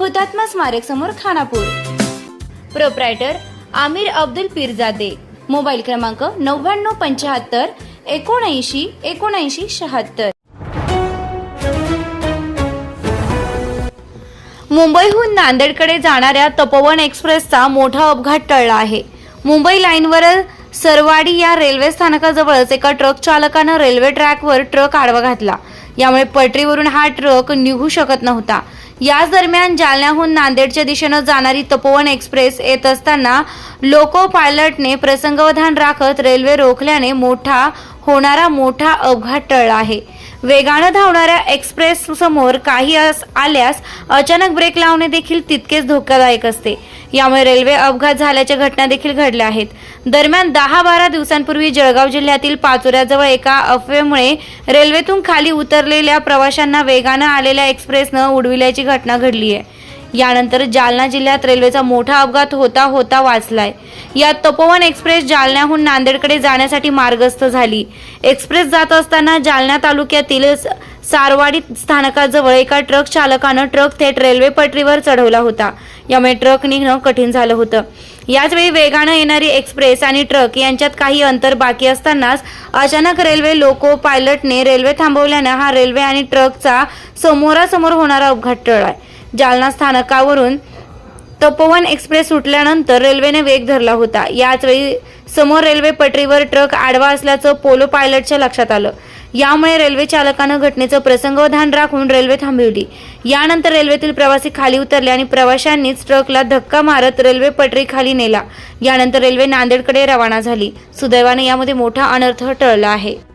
हुतात्मा स्मारक समोर खानापूर. प्रोप्रायटर आमिर अब्दुल पीरजादे. मोबाईल क्रमांक नव्याण्णव पंच्याहत्तर एकोणऐंशी एकोणऐंशी शहात्तर. मुंबईहून नांदेडकडे जाणाऱ्या तपोवन एक्सप्रेसचा मोठा अपघात टळला आहे. मुंबई लाईनवर सरवाडी या रेल्वे स्थानकाजवळच एका ट्रक चालकानं रेल्वे ट्रॅकवर ट्रक आडवा घातला. यामुळे पटरीवरून हा ट्रक निघू शकत नव्हता. याच दरम्यान जालन्याहून नांदेडच्या दिशेनं जाणारी तपोवन एक्सप्रेस येत असताना लोको पायलटने प्रसंगवधान राखत रेल्वे रोखल्याने मोठा होणारा मोठा अपघात टळला आहे. वेगानं धावणाऱ्या एक्सप्रेस समोर काही आल्यास अचानक ब्रेक लावणे देखील तितकेच धोकादायक असते. यामुळे रेल्वे अपघात झाल्याच्या घटना देखील घडल्या आहेत. दरम्यान दहा बारा दिवसांपूर्वी जळगाव जिल्ह्यातील पाचोऱ्याजवळ एका अफवेमुळे रेल्वेतून खाली उतरलेल्या प्रवाशांना वेगानं आलेल्या एक्सप्रेसनं उडविल्याची घटना घडली आहे यानंतर जालना जिल्ह्यात रेल्वेचा मोठा अपघात होता होता वाचलाय. यात तपोवन एक्सप्रेस जालन्याहून नांदेडकडे जाण्यासाठी मार्गस्थ झाली. एक्सप्रेस जात असताना जालना तालुक्यातील सारवाडी स्थानकाजवळ एका ट्रक चालकानं ट्रक थेट रेल्वे पटरीवर चढवला होता. यामुळे ट्रक निघणं कठीण झालं होतं. याचवेळी वेगानं येणारी एक्सप्रेस आणि ट्रक यांच्यात काही अंतर बाकी असतानाच अचानक रेल्वे लोको पायलटने रेल्वे थांबवल्यानं हा रेल्वे आणि ट्रकचा समोरासमोर होणारा अपघात टळलाय. जालना स्थानकावरून तपोवन एक्सप्रेस सुटल्यानंतर रेल्वेने वेग धरला होता. याच वेळी समोर रेल्वे पटरीवर ट्रक आडवा असल्याचं पोलो पायलटच्या लक्षात आलं. यामुळे रेल्वे चालकानं घटनेचं प्रसंगवधान राखून रेल्वे थांबवली. यानंतर रेल्वेतील प्रवासी खाली उतरले आणि प्रवाशांनीच ट्रकला धक्का मारत रेल्वे पटरी खाली नेला. यानंतर रेल्वे नांदेडकडे रवाना झाली. सुदैवाने यामध्ये मोठा अनर्थ टळला आहे.